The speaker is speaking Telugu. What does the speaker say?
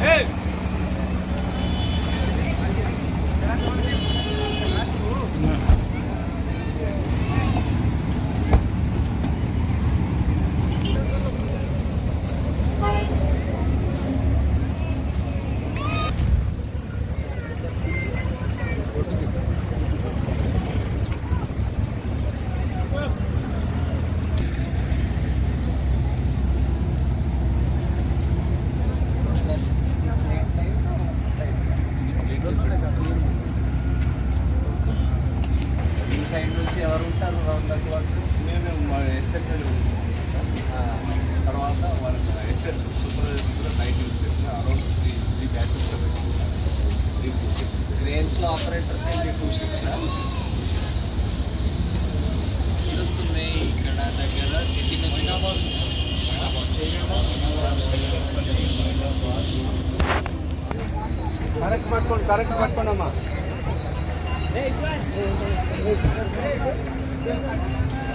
Hey! సైడ్ నుంచి ఎవరు ఉంటారు రౌండ్ వరకు నేను మా ఎస్ఎల్ తర్వాత వాళ్ళకి ఎస్ఎస్ సూపర్వైజర్ కూడా night around three three batches క్రేన్స్లో operators ఏంటి టూ షిఫ్ట్స్ తెలుస్తుంది ఇక్కడ దగ్గర. సిటీ నుంచి కరెక్ట్ పట్టుకోండి కరెక్ట్ పట్టుకోండి అమ్మా Hey, Glenn. Hey, Glenn. Hey, Glenn.